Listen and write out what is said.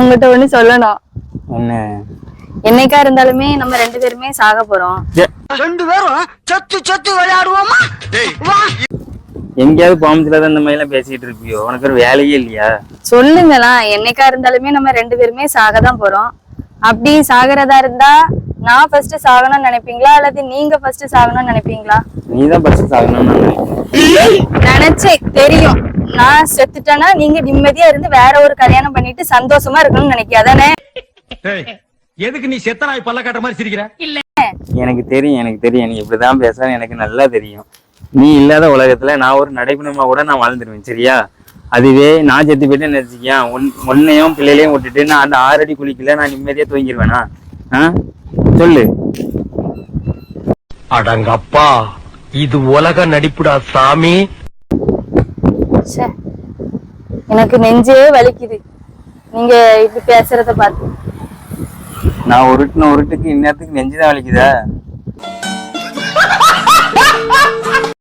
உங்ககிட்ட ஒண்ணு சொல்லணும். என்ன என்னைக்கா இருந்தாலுமே நம்ம ரெண்டு பேருமே சாக போறோம். ரெண்டு பேரும் சத்து சத்து விளையாடுவோமா? எங்கேயாவது பாம்புல தான் இந்த மாதிரி எல்லாம் பேசிட்டு இருப்பியோ? உனக்கு ஒரு வேலையே இல்லையா? சொல்லுங்களா என்னைக்கா இருந்தாலுமே நம்ம ரெண்டு பேருமே சாக தான் போறோம். அப்படி சாகிறதா இருந்தா நான் ஃபர்ஸ்ட் சாகணும்னு நினைப்பீங்களா? அல்லது நீங்க ஃபர்ஸ்ட் சாகணும்னு நினைப்பீங்களா? நீ தான் ஃபர்ஸ்ட் சாகணும்னு நான் நினைக்கிறேன். நினைச்சேன் தெரியும். நான் செத்துட்டேன்னா நீங்க நிம்மதியா இருந்து வேற ஒரு கல்யாணம் பண்ணிட்டு சந்தோஷமா இருக்கணும்னு ஏய், எதுக்கு நீ செத்த நாய் பல்ல காட்ட மாதிரி சிரிக்கிற? எனக்கு தெரியும் எனக்கு தெரியும். நீ இப்படிதான் பேசுறேன்னு எனக்கு நல்லா தெரியும். நீ இல்லாத உலகத்துல நான் ஒரு நடைபெணமா கூட நான் வாழ்ந்துருவேன் சரியா? அதுவே நான் செத்து போயிட்டு நினைச்சிக்கியா? உன் உன்னையும் பிள்ளைகளையும் விட்டுட்டு நான் அந்த ஆறடி குளிக்கல நான் நிம்மதியா தூங்கிடுவேனா ஆ? சொல்லு. அடங்கப்பா இது உலக நடிப்புடா சாமி. ச்சே. எனக்கு நெஞ்சே வலிக்குது. நீங்க இப்படி பேசுறத பார்த்து. நான் உருட்டுன உருட்டுக்கு இந்நேரத்துக்கு நெஞ்சுதான் வலிக்குதா?